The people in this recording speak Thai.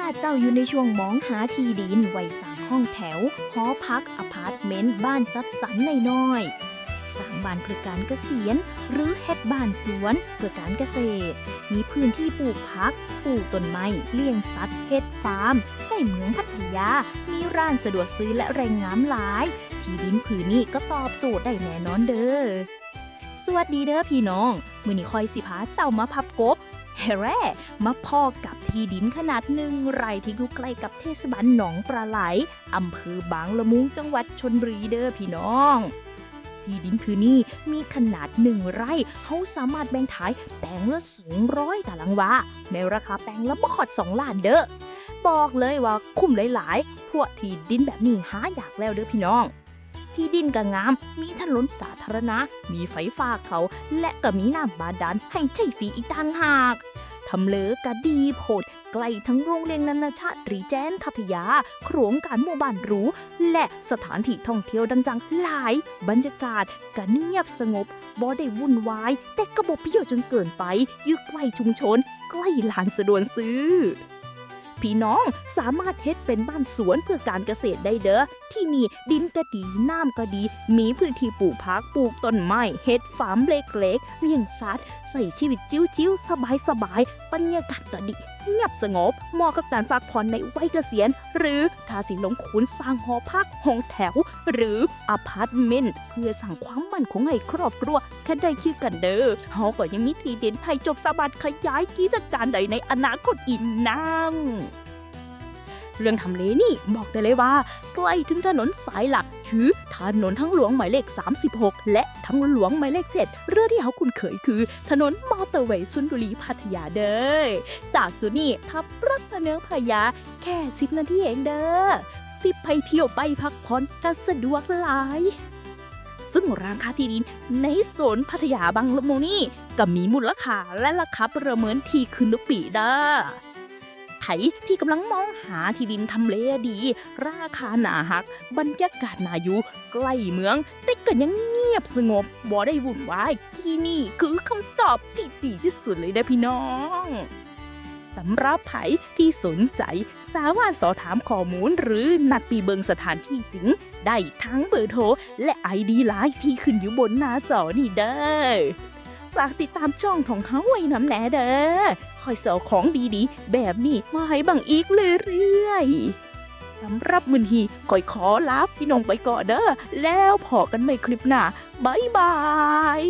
ถ้าเจ้าอยู่ในช่วงมองหาที่ดินไว้สั่งห้องแถว หอพักอพาร์ตเมนต์บ้านจัดสรรในน้อยสร้างบ้านเพื่อการเกษียณ หรือเฮ็ดบ้านสวนเพื่อการเกษตร มีพื้นที่ปลูกพัก ปลูกต้นไม้ เลี้ยงสัตว์ เฮ็ดฟาร์ม ใกล้เมืองพัทยา มีร้านสะดวกซื้อและแรงงามหลาย ที่ดินผืนนี้ก็ตอบโจทย์ได้แน่นอนเด้อ สวัสดีเด้อพี่น้อง มือนี้คอยสิพาเจ้ามาพับกบ เฮแร่มาพ่อกับที่ดินขนาดหนึ่งไร่ที่อยู่ใกล้กับเทศบาลหนองปลาไหลอำเภอบางละมุงจังหวัดชนบุรีเด้อพี่น้องที่ดินพื้นนี้มีขนาดหนึ่งไร่เขาสามารถแบ่งขายแปลงละ200ตารางวาในราคาแปลงละบอด2ล้านเด้อบอกเลยว่าคุ้มหลาย ๆ พวกที่ดินแบบนี้หาอยากแล้วเด้อพี่น้อง ที่ดินก็งาม มีถนนสาธารณะ มีไฟฟ้าเขา และก็มีน้ำบาดาลให้ใช้ฟรีอีกต่างหากทำเลก็ดีโพดใกล้ทั้งโรงเรียนนานาชาติรีแจนทัทยา โครงการหมู่บ้านหรู และสถานที่ท่องเที่ยวดังจังหลาย บรรยากาศก็เงียบสงบบ่ได้วุ่นวาย แต่กระบบเปรี้ยจนเกินไป ยึกใกล้ชุมชน ใกล้ลานสะดวกซื้อ พี่น้องสามารถเฮ็ดเป็นบ้านสวนเพื่อการเกษตรได้เด้อ ที่นี่ดินก็ดีน้ำก็ดี มีพื้นที่ปลูกพักปลูกต้นไม้เฮ็ดฟาร์มเล็กๆเลี้ยงสัตว์ ใส่ชีวิตจิ้วๆสบายๆบรรยากาศก็ดีเงียบสงบเหมาะกับการฝากผ่อนในวัยเกษียณ หรือทาสิลงขุนสร้างหอพักห้องแถว หรืออพาร์ตเมนต์เพื่อสร้างความมั่นคงให้ครอบครัวแค่ได้ชื่อกันเด้อเฮาก็ยังมีที่ดินให้จบสามารถขยายกิจการใดในอนาคตอีกนั่ง เรื่องทำเลนี่บอกได้เลยว่า ใกล้ถึงถนนสายหลัก คือถนนทั้งหลวงหมายเลข 36 และทั้งหลวงหมายเลข 7 เรื่องที่เขาคุ้นเคยคือ ถนนมอเตอร์เวย์สุนบุรีพัทยาเด้อจากจุดนี้ทับรัตเนืองพยา แค่ 10 นาทีเองเด้อสิไปเที่ยวไปพักผ่อนก็สะดวกหลายซึ่งราคาที่ดินในโซนพัทยาบางละมุงนี่ก็มีมูลค่าและราคาประเมินที่ขึ้นทุกปีเด้อ ไผที่กำลังมองหาที่ดินทำเลดี ราคาหนาหัก บรรยากาศนาอยู่ใกล้เมือง แต่ก็ยังเงียบสงบบ่ได้วุ่นวายที่นี่คือคำตอบที่ดีที่สุดเลยนะพี่น้องสำหรับไผที่สนใจสามารถสอบถามข้อมูลหรือนัดปีเบิงสถานที่จริง ได้ทั้งเบอร์โทรและไอดีไลน์ที่ขึ้นอยู่บนหน้าจอนี่เด้ ฝากติดตามช่องของเฮาไว้น้ำแหน่เด้อคอยเสาของดีๆ แบบนี้มาให้บังอีกเรื่อยๆสำหรับมือนีคอยขอลาพี่น้องไปก่อนเด้อแล้วพอกันใหม่คลิปหน้าบ๊ายบาย